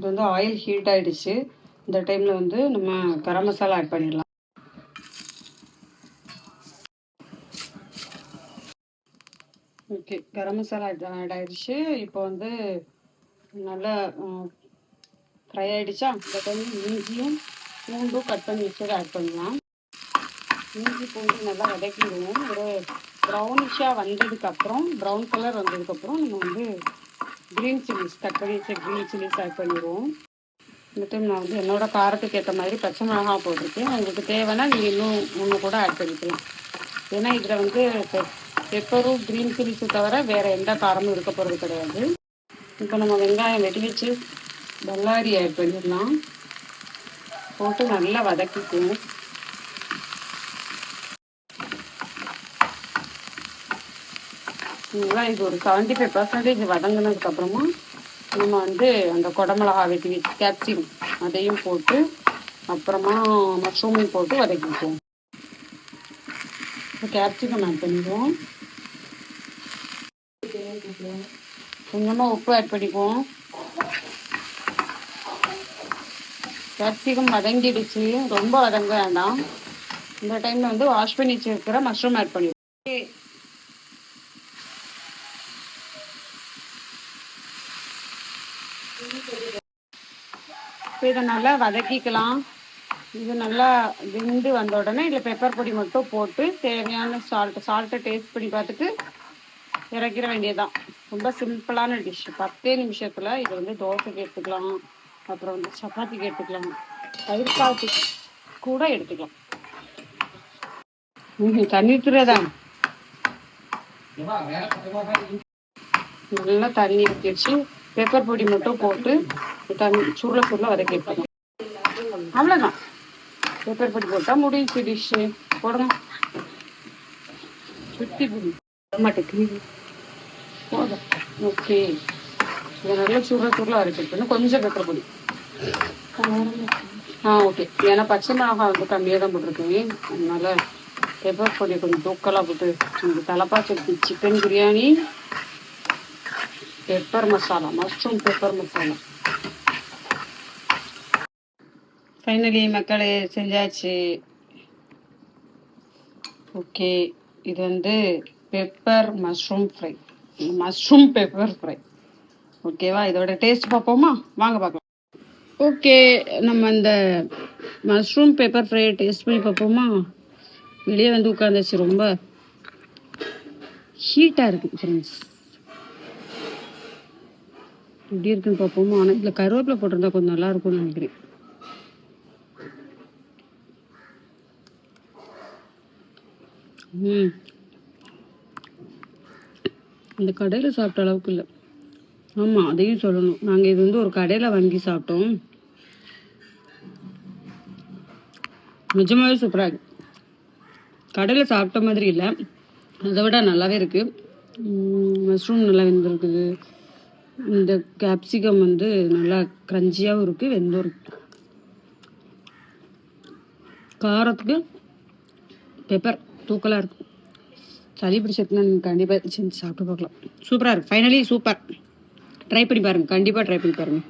இது வந்து oil heat ஆகிடுச்சு இந்த டைமில் வந்து நம்ம கரம் மசாலா ஆட் பண்ணிடலாம். ஓகே கரம் மசாலா ஆட் ஆகிடுச்சு இப்போ வந்து நல்லா ஃப்ரை ஆகிடுச்சா இந்த டைம் இஞ்சியும் பூண்டும் கட் பண்ணி வச்சதை ஆட் பண்ணலாம். இஞ்சி பூண்டு நல்லா வதக்கிடுவோம். ஒரு ப்ரௌனிஷாக வந்ததுக்கப்புறம் ப்ரௌன் கலர் வந்ததுக்கப்புறம் நம்ம வந்து க்ரீன் சில்லிஸ் கட் பண்ணி வச்ச க்ரீன் சில்லிஸ் ஆட் பண்ணிடுவோம். இந்த டைம் நான் வந்து என்னோடய காரத்துக்கு ஏற்ற மாதிரி பச்சை மிளகா போட்டிருக்கேன். உங்களுக்கு தேவைன்னா நீங்கள் இன்னும் ஒன்று கூட ஆட் பண்ணிக்கலாம். ஏன்னா இதில் வந்து பெப்பரும் க்ரீன் சில்லிஸு தவிர வேறு எந்த காரமும் இருக்க போகிறது கிடையாது. இப்போ நம்ம வெங்காயம் வெட்டி வச்சு பல்லாரி ஆட் பண்ணிடலாம். போட்டு நல்லா வதக்கிக்குவோம். நல்லா இது ஒரு செவன்டி ஃபைவ் பர்சன்டேஜ் வதங்கினதுக்கப்புறமா நம்ம வந்து அந்த குடமிளகா வெட்டி வச்சு கேப்சிகம் அதையும் போட்டு அப்புறமா மஷ்ரூமையும் போட்டு வதக்கிக்குவோம். இப்போ கேப்சிகம் ஆட் பண்ணிக்குவோம் கொஞ்சமாக உப்பு ஆட் பண்ணிக்குவோம். கேப்சிகம் வதங்கிடுச்சு. ரொம்ப வதங்க வேண்டாம். இந்த டைமில் வந்து வாஷ் பண்ணி வச்சுருக்கிற மஷ்ரூம் ஆட் பண்ணிடுவோம். இதை நல்லா வதக்கிக்கலாம். இது நல்லா வெந்து வந்த உடனே இதில் பெப்பர் பொடி மட்டும் போட்டு தேவையான சால்ட் சால்ட்டை டேஸ்ட் பண்ணி பார்த்துட்டு இறக்கிற வேண்டியதுதான். ரொம்ப சிம்பிளான டிஷ் பத்தே நிமிஷத்தில் இது வந்து தோசைக்கு எடுத்துக்கலாம் அப்புறம் வந்து சப்பாத்திக்கு எடுத்துக்கலாம் தயிர் சாதத்துக்கு கூட எடுத்துக்கலாம். தண்ணி ஊற்றுறதா நல்லா தண்ணி ஊற்றி வச்சு பெப்பர் பொடி மட்டும் போட்டு தண்ணி சுருள சுருள வதக்கி எடுத்துக்கலாம் அவ்வளோதான் பெப்பர் பொடி போட்டால் முடிஞ்சு டிஷ்ஷு போடுங்க. சுத்தி பொடி. மாட்டேங்குது. போதும். ஓகே இதை நல்லா சுருள சுருள வதக்கிட்டு கொஞ்சம் பெப்பர் பொடி. ஆ ஓகே ஏன்னா பச்சை மிளகாய் வந்து கம்மியாக தான் போட்டிருக்கேன். அதனால பெப்பர் பொடி கொஞ்சம் தூக்கலாக போட்டு இந்த தலைப்பா chutney chicken biryani pepper masala mushroom pepper masala finally மக்களே செஞ்சாச்சு. ஓகே இது வந்து pepper mushroom fry mushroom pepper fry ஓகேவா இதோட டேஸ்ட் பார்ப்போமா? வாங்க பார்க்கலாம். ஓகே நம்ம இந்த மஷ்ரூம் பெப்பர் ஃப்ரை டேஸ்ட் பண்ணி பார்ப்போமா? வெளியே வந்து உட்காந்துச்சு ரொம்ப ஹீட்டாக இருக்குது ஃப்ரெண்ட்ஸ் எப்படி இருக்குன்னு பார்ப்போம்? ஆனால் இதில் கருவேப்பிலை போட்டிருந்தா கொஞ்சம் நல்லா இருக்கும்னு நினைக்கிறேன். ம். இந்த கடையில் சாப்பிட்ட அளவுக்கு இல்லை. ஆமாம் அதையும் சொல்லணும். நாங்கள் இது வந்து ஒரு கடையில் வாங்கி சாப்பிட்டோம். நிஜமாவே சூப்பராக இருக்கு. கடையில் சாப்பிட்ட மாதிரி இல்லை. அதை விட நல்லாவே இருக்குது மஷ்ரூம் நல்லா வெந்திருக்குது. இந்த கேப்சிகம் வந்து நல்லா க்ரன்ச்சியாகவும் இருக்குது வெந்தும் இருக்கு. காரத்துக்கு பெப்பர் தூக்கலாக இருக்கும். சளி பிடிச்சிருக்குன்னா நீங்கள் கண்டிப்பாக செஞ்சு சாப்பிட்டு பார்க்கலாம். சூப்பராக இருக்குது ஃபைனலி சூப்பர் ட்ரை பண்ணி பாருங்கள் கண்டிப்பாக ட்ரை பண்ணி பாருங்கள்